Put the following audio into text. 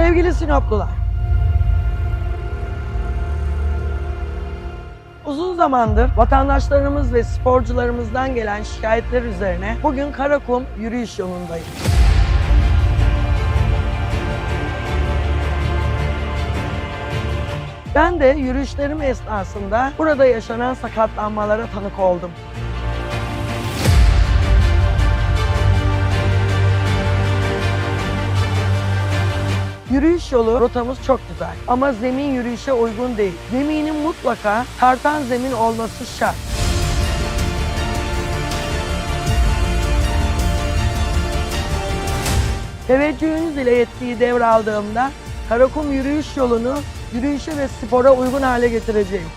Sevgili Sinoplular. Uzun zamandır vatandaşlarımız ve sporcularımızdan gelen şikayetler üzerine bugün Karakum yürüyüş yolundayım. Ben de yürüyüşlerim esnasında burada yaşanan sakatlanmalara tanık oldum. Yürüyüş yolu rotamız çok güzel ama zemin yürüyüşe uygun değil. Zeminin mutlaka tartan zemin olması şart. Teveccühünüz ile yetkiyi devraldığımda Karakum yürüyüş yolunu yürüyüşe ve spora uygun hale getireceğim.